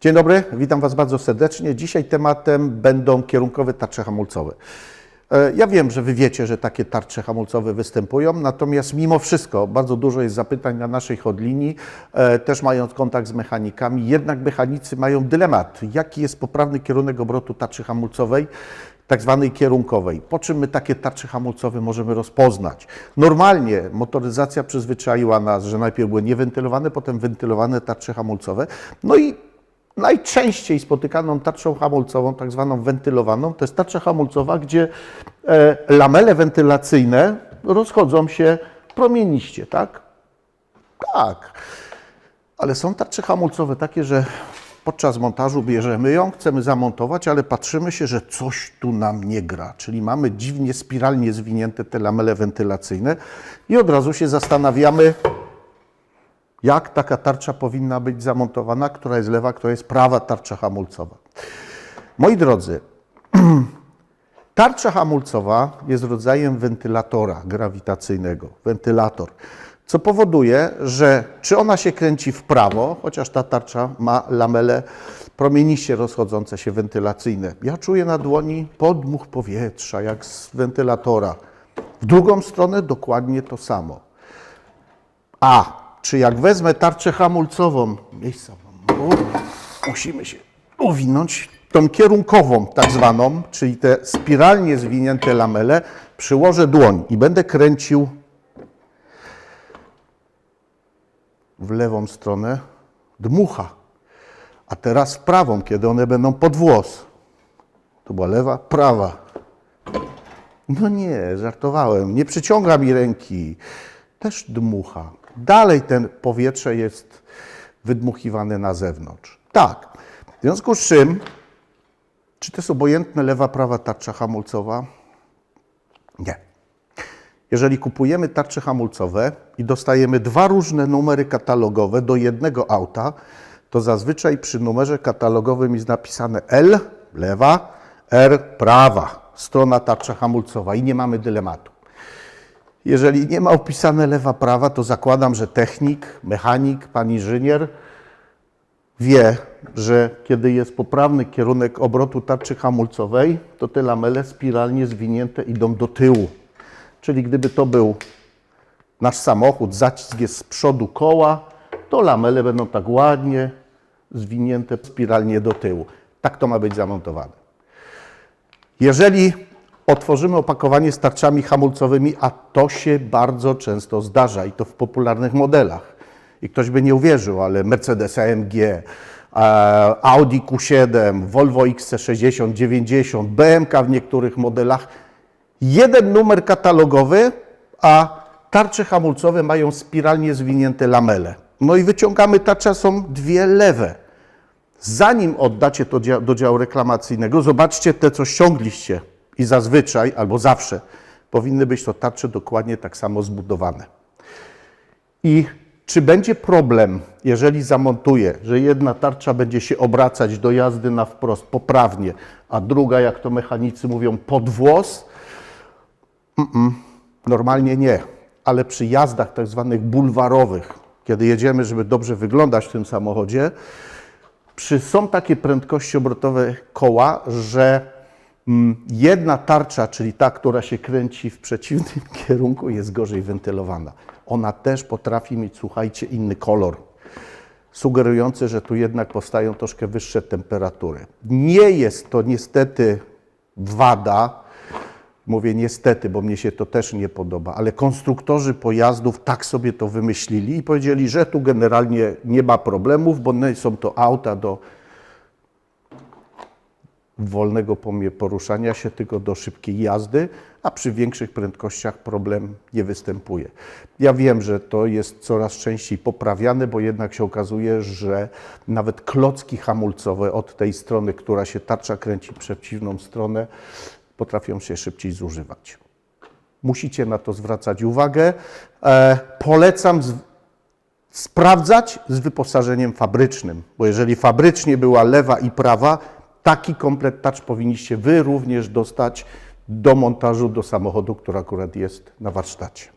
Dzień dobry, witam Was bardzo serdecznie. Dzisiaj tematem będą kierunkowe tarcze hamulcowe. E, Ja wiem, że Wy wiecie, że takie tarcze hamulcowe występują, natomiast mimo wszystko bardzo dużo jest zapytań na naszej hotlinii, e, też mając kontakt z mechanikami, jednak mechanicy mają dylemat, jaki jest poprawny kierunek obrotu tarczy hamulcowej, tak zwanej kierunkowej. Po czym my takie tarcze hamulcowe możemy rozpoznać? Normalnie motoryzacja przyzwyczaiła nas, że najpierw były niewentylowane, potem wentylowane tarcze hamulcowe. No i najczęściej spotykaną tarczą hamulcową, tak zwaną wentylowaną, to jest tarcza hamulcowa, gdzie e, lamele wentylacyjne rozchodzą się promieniście, tak? Tak. Ale są tarcze hamulcowe takie, że podczas montażu bierzemy ją, chcemy zamontować, ale patrzymy się, że coś tu nam nie gra. Czyli mamy dziwnie spiralnie zwinięte te lamele wentylacyjne i od razu się zastanawiamy, jak taka tarcza powinna być zamontowana, która jest lewa, która jest prawa tarcza hamulcowa. Moi drodzy, tarcza hamulcowa jest rodzajem wentylatora grawitacyjnego, wentylator, co powoduje, że czy ona się kręci w prawo, chociaż ta tarcza ma lamele promieniście rozchodzące się wentylacyjne. Ja czuję na dłoni podmuch powietrza, jak z wentylatora. W drugą stronę dokładnie to samo. A, czy jak wezmę tarczę hamulcową, miejsca musimy się uwinąć, tą kierunkową tak zwaną, czyli te spiralnie zwinięte lamele, przyłożę dłoń i będę kręcił w lewą stronę, dmucha. A teraz w prawą, kiedy one będą pod włos. To była lewa, prawa. No nie, żartowałem. Nie przyciąga mi ręki. Też dmucha. Dalej ten powietrze jest wydmuchiwane na zewnątrz. Tak. W związku z czym, czy to jest obojętne lewa, prawa tarcza hamulcowa? Nie. Jeżeli kupujemy tarcze hamulcowe i dostajemy dwa różne numery katalogowe do jednego auta, to zazwyczaj przy numerze katalogowym jest napisane L lewa, R prawa, strona tarcza hamulcowa i nie mamy dylematu. Jeżeli nie ma opisane lewa, prawa, to zakładam, że technik, mechanik, pan inżynier wie, że kiedy jest poprawny kierunek obrotu tarczy hamulcowej, to te lamele spiralnie zwinięte idą do tyłu. Czyli gdyby to był nasz samochód, zacisk jest z przodu koła, to lamele będą tak ładnie zwinięte spiralnie do tyłu. Tak to ma być zamontowane. Jeżeli otworzymy opakowanie z tarczami hamulcowymi, a to się bardzo często zdarza i to w popularnych modelach. I ktoś by nie uwierzył, ale Mercedes AMG, e, Audi Q7, Volvo XC60, 90, BMK w niektórych modelach, jeden numer katalogowy, a tarcze hamulcowe mają spiralnie zwinięte lamele. No i wyciągamy tarcze, są dwie lewe. Zanim oddacie to do działu reklamacyjnego, zobaczcie te, co ściągliście. I zazwyczaj, albo zawsze, powinny być to tarcze dokładnie tak samo zbudowane. I czy będzie problem, jeżeli zamontuję, że jedna tarcza będzie się obracać do jazdy na wprost poprawnie, a druga, jak to mechanicy mówią, pod włos? Mm-mm, normalnie nie, ale przy jazdach tak zwanych bulwarowych, kiedy jedziemy, żeby dobrze wyglądać w tym samochodzie, przy, są takie prędkości obrotowe koła, że mm, jedna tarcza, czyli ta, która się kręci w przeciwnym kierunku, jest gorzej wentylowana. Ona też potrafi mieć, słuchajcie, inny kolor, sugerujący, że tu jednak powstają troszkę wyższe temperatury. Nie jest to niestety wada, Mówię niestety, bo mnie się to też nie podoba, ale konstruktorzy pojazdów tak sobie to wymyślili i powiedzieli, że tu generalnie nie ma problemów, bo są to auta do wolnego poruszania się, tylko do szybkiej jazdy, a przy większych prędkościach problem nie występuje. Ja wiem, że to jest coraz częściej poprawiane, bo jednak się okazuje, że nawet klocki hamulcowe od tej strony, która się tarcza kręci w przeciwną stronę, potrafią się szybciej zużywać. Musicie na to zwracać uwagę. E, polecam sprawdzać z wyposażeniem fabrycznym, bo jeżeli fabrycznie była lewa i prawa, taki komplet touch powinniście Wy również dostać do montażu do samochodu, który akurat jest na warsztacie.